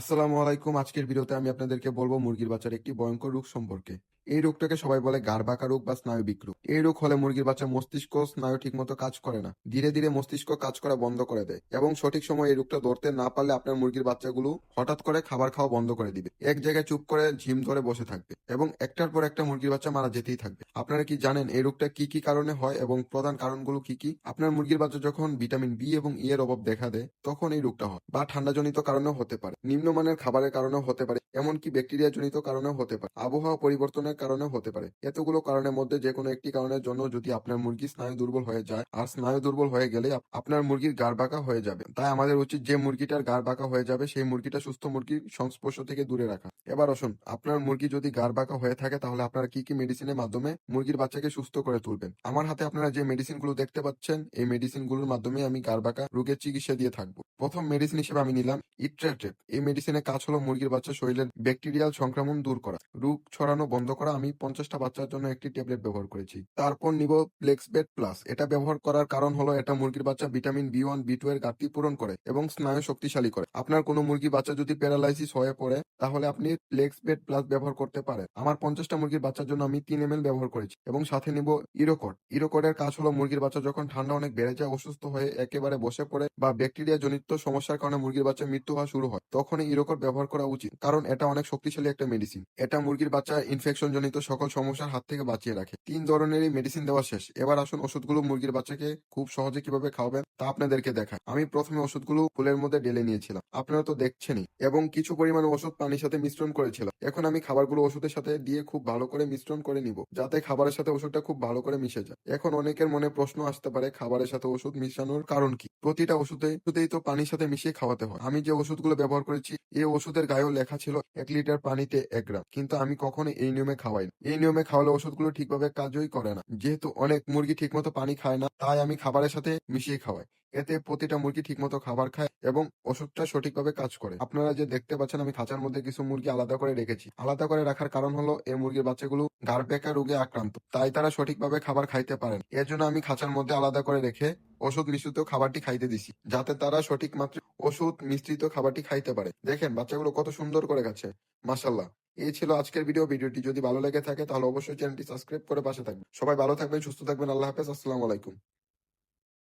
আসসালামু আলাইকুম। আজকের ভিডিওতে আমি আপনাদেরকে বলব মুরগির বাচ্চার একটি ভয়ঙ্কর রোগ সম্পর্কে। এই রোগটাকে সবাই বলে গাড় বাঁকা রোগ বা স্নায়বিক রোগ। এই রোগ হলে মুরগির বাচ্চা মস্তিষ্ক স্নায়ু ঠিকমতো কাজ করে না। ধীরে ধীরে মস্তিষ্ক কাজ করা বন্ধ করে দেয় এবং সঠিক সময় এই রোগটা ধরতে না পারলে আপনার মুরগির বাচ্চাগুলো হঠাৎ করে খাবার খাওয়া বন্ধ করে দিবে। এক জায়গায় চুপ করে ঝিম ধরে বসে থাকবে এবং একটার পর একটা মুরগির বাচ্চা মারা যেতেই থাকবে। আপনারা কি জানেন এই রোগটা কি কি কারণে হয় এবং প্রধান কারণগুলো কি কি? আপনার মুরগির বাচ্চা যখন ভিটামিন বি এবং ই এর অভাব দেখা দেয়, তখন এই রোগটা হয় বা ঠান্ডাজনিত কারণেও হতে পারে, নিম্নমানের খাবারের কারণেও হতে পারে, এমনকি ব্যাকটেরিয়া জনিত কারণেও হতে পারে। আবহাওয়া পরিবর্তনের কারণেও হতে পারে। এতগুলো কারণের মধ্যে যে কোনো একটি কারণের জন্য যদি আপনার মুরগি স্নায়ু দুর্বল হয়ে যায়, আর স্নায়ু দুর্বল হয়ে গেলে আপনার মুরগির গাড় বাঁকা হয়ে যাবে। তাই আমাদের উচিত যে মুরগিটার গাড় বাঁকা হয়ে যাবে, সেই মুরগিটা সুস্থ মুরগির সংস্পর্শ থেকে দূরে রাখা। এবার আসুন, আপনার মুরগি যদি গাড় বাঁকা হয়ে থাকে, তাহলে আপনারা কি কি মেডিসিনের মাধ্যমে মুরগির বাচ্চাকে সুস্থ করে তুলবেন? আমার হাতে আপনারা যে মেডিসিনগুলো দেখতে পাচ্ছেন, এই মেডিসিনগুলোর মাধ্যমে আমি গাড় বাঁকা রোগের চিকিৎসা দিয়ে থাকব। প্রথম মেডিসিন হিসেবে আমি নিলাম ইট্রেটেড এই মেডিসিনের কাজ হলো মুরগির বাচ্চা শরীরের ব্যাকটেরিয়াল সংক্রমণ দূর করা। রোগ ছড়ানো বন্ধ করা। আমি পঞ্চাশটা বাচ্চার জন্য একটি ট্যাবলেট ব্যবহার করেছি। তারপর নিব ফ্লেক্সবেট প্লাস এটা ব্যবহার করার কারণ হলো এটা মুরগির বাচ্চা vitamin B one B two এর ঘাটতি পূরণ করে এবং স্নায়ু শক্তিশালী করে। আপনার কোনো মুরগি বাচ্চা যদি প্যারালাইসিস হয়ে পড়ে, তাহলে আপনি ফ্লেক্সবেট প্লাস ব্যবহার করতে পারেন। আমার পঞ্চাশটা মুরগির বাচ্চার জন্য আমি তিন এম ব্যবহার করেছি এবং সাথে নিব ইরোকড ইরোকডের কাজ হলো মুরগির বাচ্চা যখন ঠান্ডা অনেক বেড়ে যায়, অসুস্থ হয়ে একেবারে বসে পড়ে বা ব্যাকটেরিয়া জনিত সমস্যার কারণে মুরগির বাচ্চা মৃত্যু হওয়া শুরু হয়। তখন এই ইরোকড ব্যবহার করা উচিত, কারণ এটা অনেক শক্তিশালী একটা মেডিসিন এটা মুরগির বাচ্চা ইনফেকশন জনিত সকল সমস্যার হাত থেকে বাঁচিয়ে রাখে। তিন ধরনেরই মেডিসিন দেওয়া শেষ। এবার আসুন ওষুধগুলো মুরগির বাচ্চাকে খুব সহজে কীভাবে খাওয়াবেন তা আপনাদেরকে দেখায় আমি প্রথমে ওষুধগুলো ফুলের মধ্যে ঢেলে নিয়েছিলাম। আপনারা তো দেখছেনই। এবং কিছু পরিমাণ ওষুধ পানির সাথে মিশ্রণ করেছিলাম এখন আমি খাবারগুলো ওষুধের সাথে দিয়ে খুব ভালো করে মিশ্রণ করে নিব, যাতে খাবারের সাথে ওষুধটা খুব ভালো করে মিশে যায়। এখন অনেকের মনে প্রশ্ন আসতে পারে, খাবারের সাথে ওষুধ মিশানোর কারণ কি? প্রতিটা ওষুধে তো পানির সাথে মিশিয়ে খাওয়াতে হয়। আমি যে ওষুধগুলো ব্যবহার করেছি, এই ওষুধের গায়েও লেখা ছিল এক লিটার পানিতে এক গ্রাম। কিন্তু আমি কখনো এই নিয়মে খাওয়াই না। এই নিয়মে খাওয়ালে ওষুধগুলো ঠিকভাবে কাজই করে না। যেহেতু অনেক মুরগি ঠিকমতো পানি খায় না, তাই আমি খাবারের সাথে মিশিয়ে খাওয়াই। এতে প্রতিটা মুরগি ঠিকমতো খাবার খায় এবং ওষুধটা সঠিকভাবে কাজ করে। আপনারা যে দেখতে পাচ্ছেন, আমি খাঁচার মধ্যে কিছু মুরগি আলাদা করে রেখেছি। আলাদা করে রাখার কারণ হলো, এই মুরগির বাচ্চাগুলো গারবেকা রোগে আক্রান্ত। তাই তারা সঠিকভাবে খাবার খাইতে পারেন। এর জন্য আমি খাঁচার মধ্যে আলাদা করে রেখে ওষুধ মিশ্রিত খাবারটি খাইতে দিছি, যাতে তারা সঠিক মাত্রায় ওষুধ মিশ্রিত খাবারটি খাইতে পারে। দেখেন, বাচ্চাগুলো কত সুন্দর করে গেছে মাসাল্লাহ এই ছিল আজকের ভিডিও। ভিডিওটি যদি ভালো লেগে থাকে, তাহলে অবশ্যই চ্যানেলটি সাবস্ক্রাইব করে পাশে থাকবেন। সবাই ভালো থাকবেন, সুস্থ থাকবেন। আল্লাহ হাফেজ। আসসালামু আলাইকুম।